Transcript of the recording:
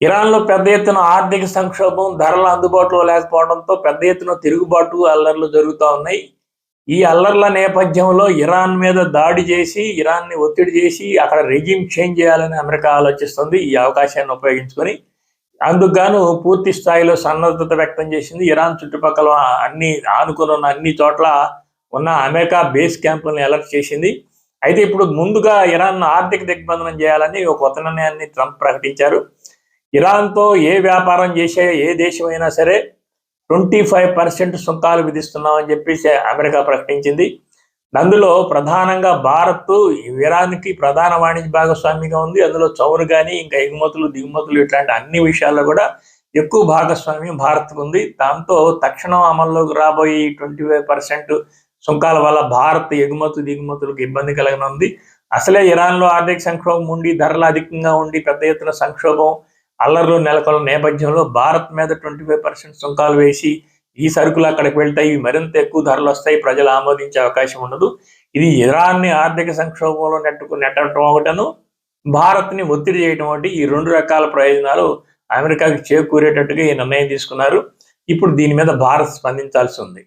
ఇరాన్లో పెద్ద ఎత్తున ఆర్థిక సంక్షోభం ధరలు అందుబాటులో లేకపోవడంతో పెద్ద ఎత్తున తిరుగుబాటు అల్లర్లు జరుగుతూ ఉన్నాయి. ఈ అల్లర్ల నేపథ్యంలో ఇరాన్ మీద దాడి చేసి ఇరాన్ని ఒత్తిడి చేసి అక్కడ రెజిమ్ చేంజ్ చేయాలని అమెరికా ఆలోచిస్తుంది. ఈ అవకాశాన్ని ఉపయోగించుకొని అందుకుగాను పూర్తి స్థాయిలో సన్నద్ధత వ్యక్తం చేసింది ఇరాన్ చుట్టుపక్కల అన్ని ఆనుకుని ఉన్న అన్ని చోట్ల ఉన్న అమెరికా బేస్ క్యాంపులను అలర్ట్ చేసింది. అయితే ఇప్పుడు ముందుగా ఇరాన్ ఆర్థిక దిగ్బంధనం చేయాలని ఒక కొత్త నిర్ణయాన్ని ట్రంప్ ప్రకటించారు. ఇరాన్తో ఏ వ్యాపారం చేసే ఏ దేశమైనా సరే ట్వంటీ ఫైవ్ పర్సెంట్ సుంకాలు విధిస్తున్నామని చెప్పేసి అమెరికా ప్రకటించింది. అందులో ప్రధానంగా భారత్ ఇరాన్కి ప్రధాన వాణిజ్య భాగస్వామిగా ఉంది. అందులో చౌరు కానీ ఇంకా ఎగుమతులు దిగుమతులు ఇట్లాంటి అన్ని విషయాల్లో కూడా ఎక్కువ భాగస్వామ్యం భారత్కు ఉంది. దాంతో తక్షణం అమల్లోకి రాబోయే ట్వంటీ ఫైవ్ పర్సెంట్ సుంకాల వల్ల భారత్ ఎగుమతులు దిగుమతులకు ఇబ్బంది కలగనుంది. అసలే ఇరాన్లో ఆర్థిక సంక్షోభం ఉండి ధరలు అధికంగా ఉండి పెద్ద ఎత్తున సంక్షోభం అల్లర్లు నెలకొన్న నేపథ్యంలో భారత్ మీద ట్వంటీ ఫైవ్ పర్సెంట్ సుంకాలు వేసి ఈ సరుకులు అక్కడికి వెళ్తాయి. మరింత ఎక్కువ ధరలు వస్తాయి. ప్రజలు ఆమోదించే అవకాశం ఉండదు. ఇది ఇరాన్ని ఆర్థిక సంక్షోభంలో నెట్టుకు నెట్టడం ఒకటను భారత్ని ఒత్తిడి చేయడం ఒకటి. ఈ రెండు రకాల ప్రయోజనాలు అమెరికాకి చేకూరేటట్టుగా ఈ నిర్ణయం తీసుకున్నారు. ఇప్పుడు దీని మీద భారత్ స్పందించాల్సి ఉంది.